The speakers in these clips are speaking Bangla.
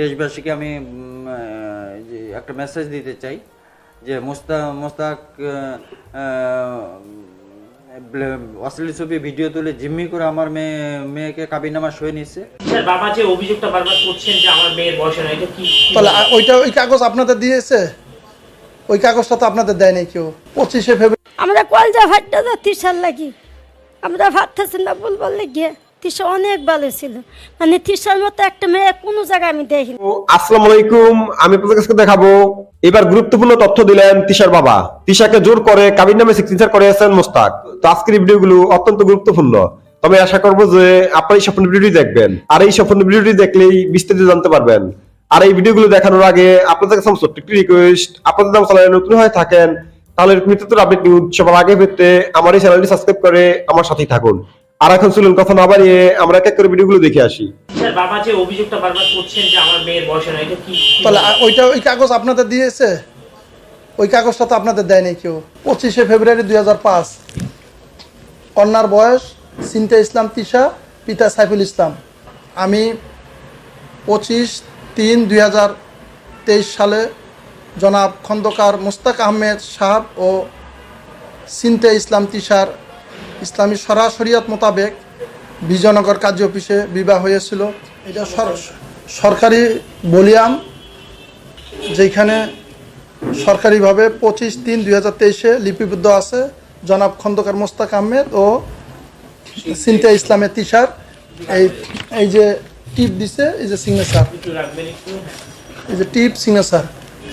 দেশবাসীকে আমি যে একটা মেসেজ দিতে চাই যে মোস্তা মোস্তাক অশ্লীল ছবি ভিডিও তুলে জিম্মি করে আমার মেয়ে মেয়েকে কাবিনামা সই নিচ্ছে স্যার বাবা যে অভিযোগটা বারবার করছেন যে আমার মেয়ের বয়স না এটা কি তাহলে ওইটা ওই কাগজ আপনাদের দিয়েছে? ওই কাগজটা তো আপনাদের দেয়নি কেউ। পঁচিশে ফেব্রুয়ারি আমরা কলজা ভাতটা তো তিসার লাগি। আমরা ভাবতেছি না বলবার লেগে অনেক ভালো ছিল। মানে মতো একটা মেয়ে কোনো জায়গায় আমি দেখিনি আসসালামু আলাইকুম, আমি দেখাবো, এবার গুরুত্বপূর্ণ তথ্য দিলেন তিশার বাবা। তিশাকে জোর করে কাবির নামে সিগনেচার করেছেন মোস্তাক। তো আজকের ভিডিওগুলো অত্যন্ত গুরুত্বপূর্ণ। তবে আশা করব যে আপনারা এই সম্পূর্ণ ভিডিওটি দেখবেন। আর এই ভিডিওটি দেখলেই বিস্তারিত জানতে পারবেন। আর এই ভিডিওগুলো দেখানোর আগে আপনাদের কাছে আমার একটি রিকোয়েস্ট আপনাদের নাম চ্যানেলে নতুন হয়ে থাকেন, তাহলে মৃত্যুর আপডেট নিউজ সবার আগে পেতে আমার এই চ্যানেলটি সাবস্ক্রাইব করে আমার সাথেই থাকুন। আর এখন চলুন কথা না বাড়িয়ে আমরা এক এক করে ভিডিওগুলো দেখে আসি। স্যার বাবা যে অভিযোগটা বারবার করছেন যে আমার মেয়ের বয়স না এটা কি তাহলে ওইটা ওই কাগজ আপনাদের দিয়েছে? ওই কাগজটা তো আপনাদের দেয়নি কেউ। পঁচিশে ফেব্রুয়ারি দুই হাজার পাঁচ। কন্যার বয়স সিনতে ইসলাম তিশা পিতা সাইফুল ইসলাম। আমি পঁচিশ তিন দুই হাজার তেইশ সালে জনাব খন্দকার মুস্তাক আহমেদ সাহাব ও সিনতে ইসলাম তিশার ইসলামী সরাসরিয়ত মোতাবেক বিজয়নগর কার্য অফিসে বিবাহ হয়েছিল। এটা সরকারি বলিয়াম যেখানে সরকারিভাবে পঁচিশ তিন দুই হাজার তেইশে লিপিবদ্ধ আছে জনাব খন্দকার মোস্তাক আহমেদ ও সিনতে ইসলামের তিসার এই এই যে টিপ দিছে, এই যে সিগনেচার এই যে টিপ সিগনেচার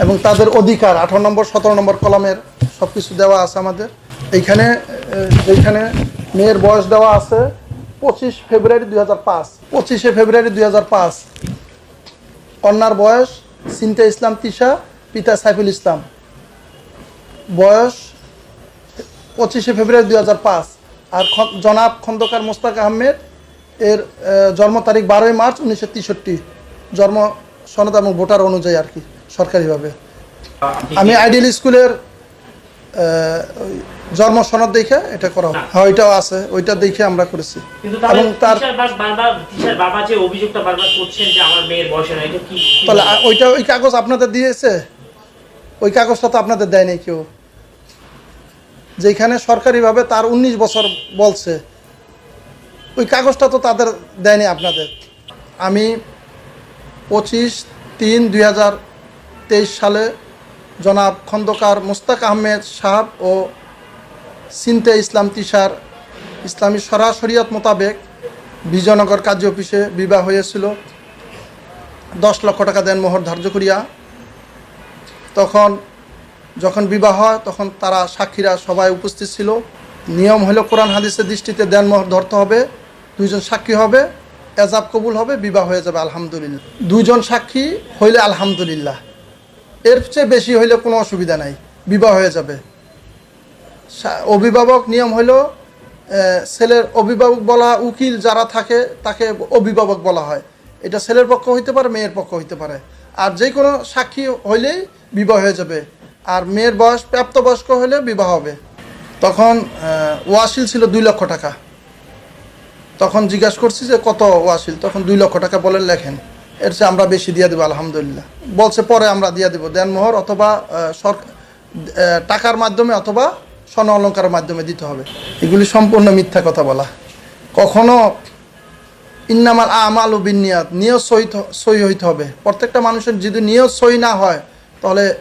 এবং তাদের অধিকার, আঠারো নম্বর, সতেরো নম্বর কলামের সব কিছু দেওয়া আছে আমাদের। এইখানে এইখানে মেয়ের বয়স দেওয়া আছে পঁচিশ ফেব্রুয়ারি দুই হাজার পাঁচ। পঁচিশে ফেব্রুয়ারি দুই হাজার পাঁচ। কন্যার বয়স সিনতে ইসলাম তিশা পিতা সাইফুল ইসলাম। বয়স পঁচিশে ফেব্রুয়ারি দুই হাজার পাঁচ। আর জনাব খন্দকার মোস্তাক আহমেদ এর জন্ম তারিখ বারোই মার্চ উনিশশো তেষট্টি। জন্ম সনদ এবং ভোটার অনুযায়ী আর কি সরকারিভাবে। আমি আইডিয়াল স্কুলের জন্ম সনদ দেখে এটা করা হয়। হ্যাঁ ওইটাও আছে ওইটা দেখে আমরা করেছি। এবং তার তাহলে ওইটা ওই কাগজ আপনাদের দিয়েছে? ওই কাগজটা তো আপনাদের দেয়নি কেউ। যেখানে সরকারিভাবে তার উনিশ বছর বলছে ওই কাগজটা তো তাদের দেয়নি আপনাদের। আমি পঁচিশ তিন দুই হাজার তেইশ সালে জনাব খন্দকার মুস্তাক আহমেদ সাহাব ও সিনতে ইসলাম তিসার ইসলামী সরাসরিয়ত মোতাবেক বিজয়নগর কার্য অফিসে বিবাহ হয়েছিল। দশ লক্ষ টাকা দেন মোহর ধার্য করিয়া। তখন যখন বিবাহ হয়, তখন তারা সাক্ষীরা সবাই উপস্থিত ছিল। নিয়ম হলো, কোরআন হাদিসের দৃষ্টিতে দেন মোহর ধরতে হবে, দুইজন সাক্ষী হবে, এজাব কবুল হবে, বিবাহ হয়ে যাবে, আলহামদুলিল্লাহ। দুইজন সাক্ষী হইলে আলহামদুলিল্লাহ। এর চেয়ে বেশি হইলে কোনো অসুবিধা নাই, বিবাহ হয়ে যাবে। অভিভাবক নিয়ম হলো ছেলের অভিভাবক বলা উকিল যারা থাকে, তাকে অভিভাবক বলা হয়। এটা ছেলের পক্ষ হইতে পারে, মেয়ের পক্ষ হইতে পারে। আর যে কোনো সাক্ষী হইলেই বিবাহ হয়ে যাবে। আর মেয়ের বয়স প্রাপ্তবয়স্ক হলে বিবাহ হবে। তখন ওয়াসিল ছিল দুই লক্ষ টাকা। তখন জিজ্ঞাসা করছি যে, কত ওয়াসিল? তখন দুই লক্ষ টাকা বলেন লেখেন। এর চেয়ে আমরা বেশি দিয়ে দেবো, আলহামদুলিল্লাহ। বলছে, পরে আমরা দিয়ে দেবো। দেনমোহর অথবা সরকার টাকার মাধ্যমে অথবা স্বর্ণ অলঙ্কারের মাধ্যমে দিতে হবে। এগুলি সম্পূর্ণ মিথ্যা কথা বলা। কখনো ইন্নামাল আমাল ও বিনিয়াত, নিয়ত সহি সই হইতে হবে। প্রত্যেকটা মানুষের যদি নিয়ত সই না হয়, তাহলে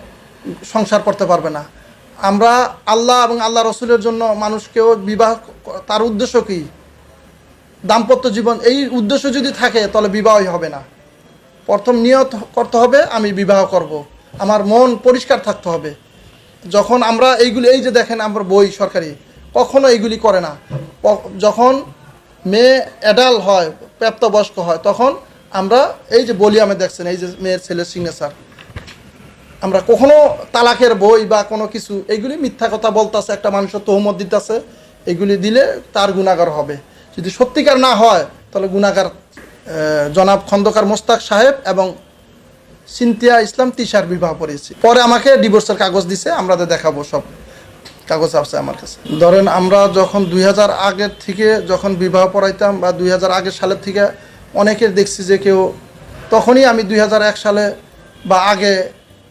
সংসার করতে পারবে না। আমরা আল্লাহ এবং আল্লাহ রসুলের জন্য মানুষকেও বিবাহ তার উদ্দেশ্য কী? দাম্পত্য জীবন, এই উদ্দেশ্য যদি থাকে, তাহলে বিবাহই হবে না। প্রথম নিয়ত করতে হবে, আমি বিবাহ করব। আমার মন পরিষ্কার থাকতে হবে। যখন আমরা এইগুলি এই যে দেখেন আমরা বই সরকারি, কখনো এইগুলি করে না। যখন মেয়ে অ্যাডাল হয়, প্রাপ্তবয়স্ক হয়, তখন আমরা এই যে বলি আমি দেখছেন, এই যে মেয়ের ছেলের সিগনেচার আমরা কখনো তালাকের বই বা কোনো কিছু এগুলি মিথ্যা কথা বলতেছে, একটা মানুষের তহমত দিতেছে এগুলি দিলে তার গুণাগার হবে। যদি সত্যিকার না হয়, তাহলে গুণাগার জনাব খন্দকার মোস্তাক সাহেব এবং সিনতিয়া ইসলাম তিসার বিবাহ পড়েছি পরে আমাকে ডিভোর্সের কাগজ দিছে, আমরা দেখাবো সব কাগজ আছে আমার কাছে। ধরেন আমরা যখন দুই হাজার আগের থেকে যখন বিবাহ পড়াইতাম বা দুই হাজার আগের সালের থেকে অনেকের দেখছি যে কেউ, তখনই আমি দুই হাজার এক সালে বা আগে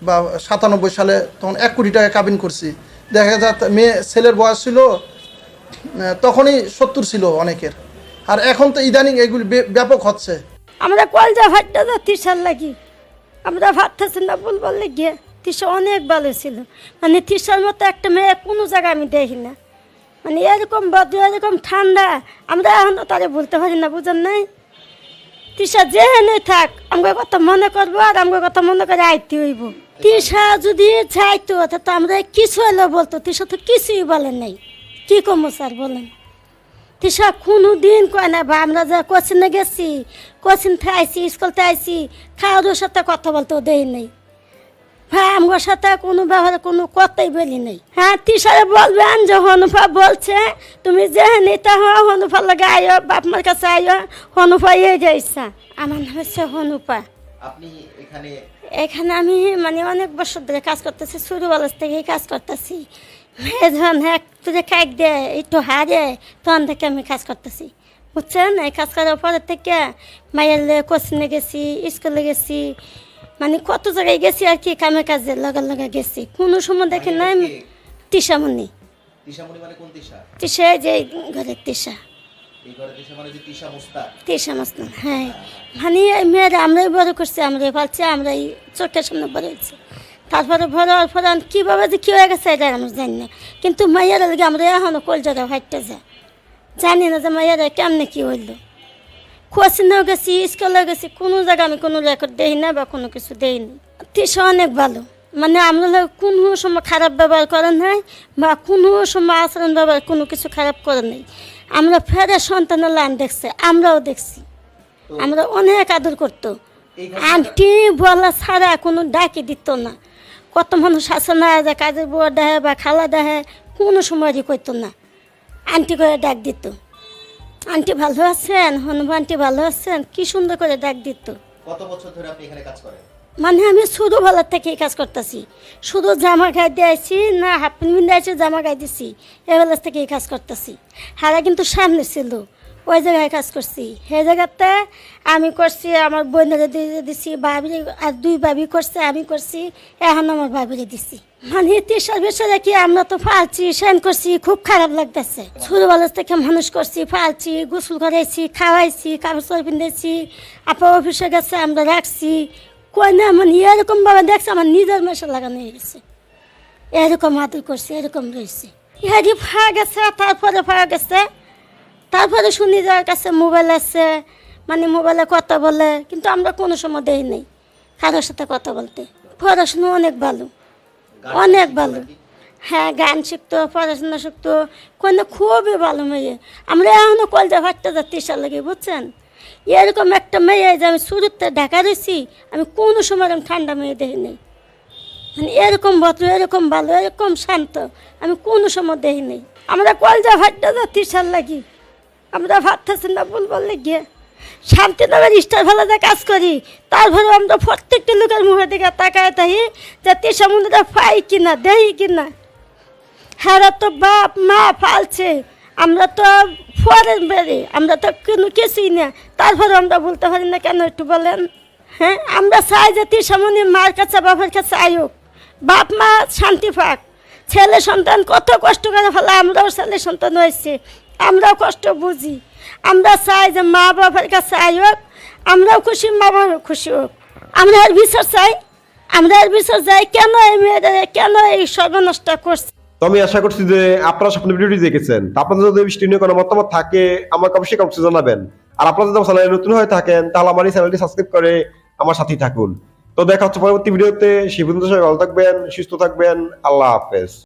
বা সাতানব্বই সালে তখন এক কোটি টাকা কাবিন করছি। দেখা যায় মেয়ে, ছেলের বয়স ছিল তখনই সত্তর ছিল অনেকের। আর এখন তো ইদানিং এগুলি ব্যাপক হচ্ছে। আমরা কলজা ভাতটা তো তিসার লাগি আমরা ভাবতেছি, না বল বললে গিয়ে তিসা অনেক ভালো ছিল। মানে তিসার মতো একটা মেয়ে কোনো জায়গায় আমি দেখি না। মানে এরকম বদ্র এরকম ঠান্ডা, আমরা এখনও তারে বলতে পারি না, বুঝেন নাই? তিসা যেখানে থাক, আমাকে কথা মনে করব আর আমাকে কথা মনে করে আইতে হইব। তিসা যদি চাইতো, তো আমরা কিছু হলেও বলতো তিসা তো কিছুই বলেন নাই। কি কমো স্যার, বলেন? তিসা কোনো দিন কয় না বা আমরা যা কোচিনে গেছি থেকে আইসি স্কুলতে আইসি খাওয়ার সাথে কথা বলতে দেই নাই। ভাই আমার সাথে কোনো ব্যাপারে কোনো কথাই বলি নাই। হ্যাঁ তিসারে বলবেন যে হনুফা বলছে তুমি যে নেতা হো হনুফা লাগে আয়ো বাপ মার কাছে আয়ো হনুফা ইয়ে যাইছা। আমার নাম হচ্ছে হনুপা আপনি এখানে এখানে আমি মানে অনেক বছর ধরে কাজ করতেছি শুরু ছোটোবেলা থেকেই কাজ করতেছি। মেয়ে যখন এক তুলে কাক দেয় একটু হারে তখন থেকে আমি কাজ করতেছি। বুঝছেন এই কাজ করার পরের থেকে মায়ের কোচিনে গেছি স্কুলে গেছি মানে কত জায়গায় গেছি আর কি কামে কাজে লগে লগে গেছি। কোনো সময় দেখি নাই? তিসামণি মানে কোন তিশা? তিসা এই যে ঘরের তিসা মানে তিসা মাসলাম হ্যাঁ। মানে মেয়েরা আমরাই বড় করছি আমরাই পালছি আমরাই চোখের সামনে বড় হয়েছি। তারপরে পরে আর কীভাবে যে কী হয়ে গেছে এটা আমরা জানি না। কিন্তু মাইয়ারা লাগে আমরা এখনও কলজাটা হাইটটা যায় জানি না যে মাইয়ারা কেমনে কী হইল। কোচিনেও গেছি স্কুলেও গেছি কোনো জায়গায় আমি কোনো রেকর্ড দেই না বা কোনো কিছু দেইনি তিসা অনেক ভালো। মানে আমরা কোনো সময় খারাপ ব্যবহার করে নাই বা কোনো সময় আচরণ ব্যবহার কোনো কিছু খারাপ করে নাই। আমরা ফেরে সন্তানের লাইন দেখছে আমরাও দেখছি। আমরা অনেক আদর করতো। আন্টি বলা ছাড়া কোনো ডাকি দিত না। কত মানুষ আছে না যে কাজের বুয়া দেহে বা খালা দেহে কোনো সময় করতো না। আন্টি করে ডাক দিত। আন্টি ভালো আছেন? হনুমান আন্টি ভালো আছেন? কি সুন্দর করে ডাক দিত। কত বছর ধরে আপনি এখানে কাজ করেন? মানে আমি শুধু ভালোর থেকেই কাজ করতেছি। শুধু জামা গায়ে দিয়েছি না হাফ প্যান্ট দিয়েছি জামা গায়ে দিছি। এবেলা থেকেই কাজ করতেছি। হারা কিন্তু সামনে ছিল। ওই জায়গায় কাজ করছি। সেই জায়গাতে আমি করছি আমার বোনেরে দিয়ে দিছি ভাবি আর দুই ভাবি করছে আমি করছি এখন আমার ভাবিরে দিছি। মানে তিসার বিষয়ে কি আমরা তো ফালছি সেন করছি, খুব খারাপ লাগতেছে। ছোটবেলা থেকে মানুষ করছি, ফালছি, গোসল করাইছি, খাওয়াইছি কাপড় চোপড় পিন্ধাইছি, আপা অফিসে গেছে, আমরা রাখছি। কই না মানে এরকম ভাবে দেখছে, আমার নিজের মেশা লাগানো হয়ে গেছে। এরকম আদর করছে, এরকম রয়েছে। ইহারি ফাড়া গেছে, তারপরে ফাড়া গেছে। তারপরে শুনি যার কাছে মোবাইল আছে মানে মোবাইলে কথা বলে, কিন্তু আমরা কোনো সময় দেই নেই, কারোর সাথে কথা বলতে। পড়াশুনো অনেক ভালো। অনেক ভালো। হ্যাঁ গান শিখতো পড়াশোনা শিখতো কোনো খুবই ভালো মেয়ে। আমরা এখনও কলজা ভাতটা যাচ্ছি লাগে বুঝছেন? এরকম একটা মেয়ে যে আমি শুরুতে ঢাকা রয়েছি আমি কোনো সময় এরকম ঠান্ডা মেয়ে দেখি নেই মানে এরকম ভদ্র এরকম ভালো এরকম শান্ত আমি কোনো সময় দেখি নেই আমরা কলজা ভাতটা যাচ্ছি লাগি আমরা ভাবতেছি না বল বললে গিয়ে। শান্তিনগর স্টার ভালোতে কাজ করি তারপরে আমরা প্রত্যেকটা লোকের মুখের দিকে তাকায় থাকি যে তিসা মন্দিরে পাই কিনা, দেই কিনা। হ্যাঁ তো বাপ, মা ফালছে আমরা তো ফরেন বেরি আমরা তো কোনো কিছুই না। তারপরে আমরা বলতে পারি না কেন একটু বলেন? হ্যাঁ আমরা চাই যে তিসামণি মার কাছে বাবার কাছে আয়ুক। বাপ, মা শান্তি পাক। ছেলে সন্তান কত কষ্ট করে ফেলে আমরাও ছেলে সন্তান হয়েছে, আমরাও কষ্ট বুঝি। আমরা চাই যে মা বাবার কাছে আয়ুক আমরাও খুশি, মা বাবাও খুশি হোক। আমরা আর বিচার চাই। আমরা আর বিচার চাই কেন এই মেয়েদের, কেন এই সর্বনষ্ট করছে? তো আমি আশা করছি যে আপনারা স্বপ্ন ভিডিওটি দেখেছেন। আপনাদের যদি বৃষ্টি নিয়ে কোনো মতামত থাকে, আমাকে অবশ্যই কমেন্টে জানাবেন। আর আপনারা যদি আমার চ্যানেলে নতুন হয়ে থাকেন, তাহলে আমার এই চ্যানেলটি সাবস্ক্রাইব করে আমার সাথেই থাকুন। তো দেখা হচ্ছে পরবর্তী ভিডিওতে। সেই পর্যন্ত সবাই ভালো থাকবেন, সুস্থ থাকবেন। আল্লাহ হাফেজ।